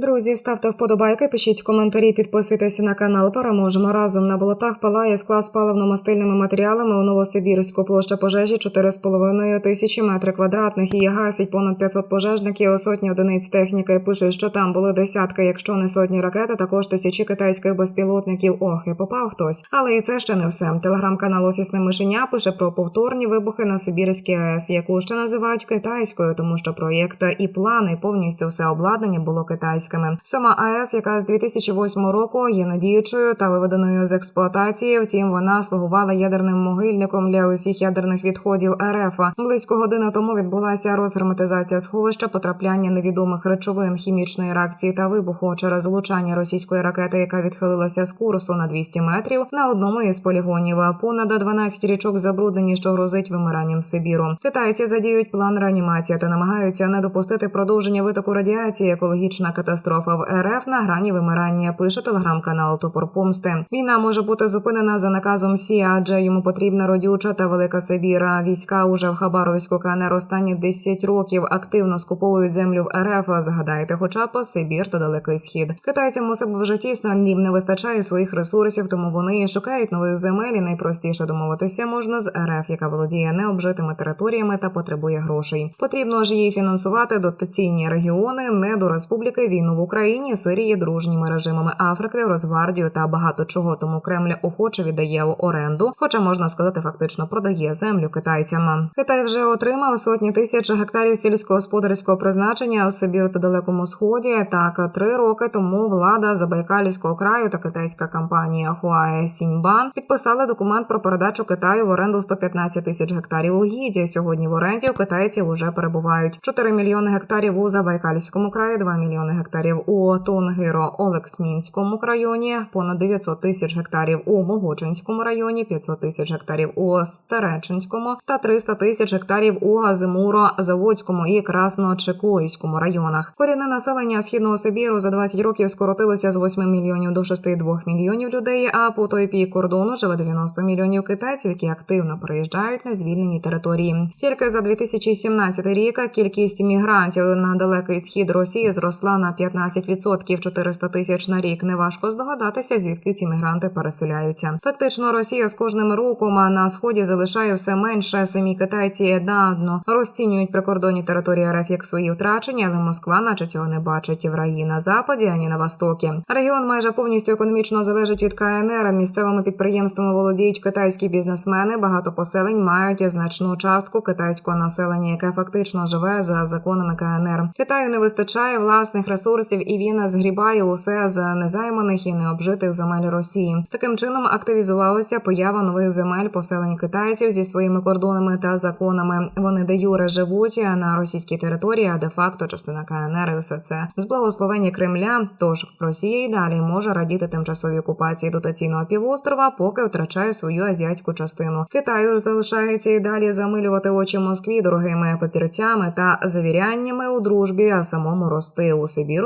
Друзі, ставте вподобайки, пишіть коментарі, підписуйтесь на канал. Переможемо разом. На болотах палає склад з паливно-мастильними матеріалами у Новосибірську. Площа пожежі 4,5 тисячі метрів квадратних. Її гасить понад 500 пожежників, сотні одиниць техніки. Пишуть, що там були десятки, якщо не сотні ракет, також тисячі китайських безпілотників. Ох, і попав хтось. Але і це ще не все. Телеграм-канал Офісне мишеня пише про повторні вибухи на Сибірській АЕС, яку ще називають китайською, тому що проєкт і плани повністю все обладнання було китайськими. Сама АЕС, яка з 2008 року є надіючою та виведеною з експлуатації. Втім, вона слугувала ядерним могильником для усіх ядерних відходів РФ. Близько години тому відбулася розгерметизація сховища, потрапляння невідомих речовин, хімічної реакції та вибуху через влучання російської ракети, яка відхилилася з курсу на 200 метрів на одному із полігонів. Понад 12 річок забруднені, що грозить вимиранням Сибіру. Китайці задіють план реанімації та намагаються не допустити продовження витоку радіації. Екологічна катастрофа в РФ на грані вимирання. Пише телеграм-канал Топор Помсти. Війна може бути зупинена за наказом Сі, адже йому потрібна родюча та велика Сибіра. Війська уже в Хабаровську КНР останні 10 років активно скуповують землю в РФ. Згадайте, хоча б Сибір та Далекий Схід. Китайцям у вже тісно їм не вистачає своїх ресурсів, тому вони шукають нових земель. і Найпростіше домовитися можна з РФ, яка володіє необжитими територіями та потребує грошей. Потрібно ж їй фінансувати дотаційні регіони, не до республіки війну в Україні, Сирії, дружніми режимами Африки, Росгвардію та багато чого. Тому Кремль охоче віддає в оренду, хоча можна сказати, фактично продає землю китайцям. Китай вже отримав сотні тисяч гектарів сільськогосподарського призначення у Сибіру та Далекому Сході. Так три роки тому влада Забайкальського краю та китайська компанія Huae Сіньбан підписали документ про передачу Китаю в оренду 115 тисяч гектарів угіддя. Сьогодні в оренді у китайців уже перебувають 4 мільйони гектарів у Забайкальському краї, 2 мільйони гектарів у Тонгиро Олексмінському районі, понад 900 тисяч гектарів у Могочинському районі, 500 тисяч гектарів у Стереченському та 300 тисяч гектарів у Газимуро Заводському і Красночекойському районах. Корінне населення східного Сибіру за 20 років скоротилося з 8 мільйонів до 6,2 мільйонів людей. А по той бік кордону живе 90 мільйонів китайців, які активно приїжджають на звільнені території. Тільки за 2017 рік кількість мігрантів на далекий схід Росії зросла на 15% 400 тисяч на рік. Неважко здогадатися, звідки ці мігранти переселяються. Фактично, Росія з кожним роком на сході залишає все менше. Самі китайці надно розцінюють прикордонні території РФ як свої втрачення, але Москва, наче цього не бачить і в раї на западі, ані на востокі. Регіон майже повністю економічно залежить від КНР. Місцевими підприємствами володіють китайські бізнесмени. Багато поселень мають значну частку китайського населення, яке фактично живе за законами КНР. Китаю не вистачає власних ресурсів, і він згрібає усе з незайманих і необжитих земель Росії. Таким чином активізувалася поява нових земель поселень китайців зі своїми кордонами та законами. Вони де юре живуть на російській території, а де факто частина КНР і все це з благословення Кремля. Тож Росія й далі може радіти тимчасовій окупації дотаційного півострова, поки втрачає свою азіатську частину. Китаю ж залишається і далі замилювати очі Москві дорогими папірцями та завіряннями у дружбі, а самому рости у Сибіру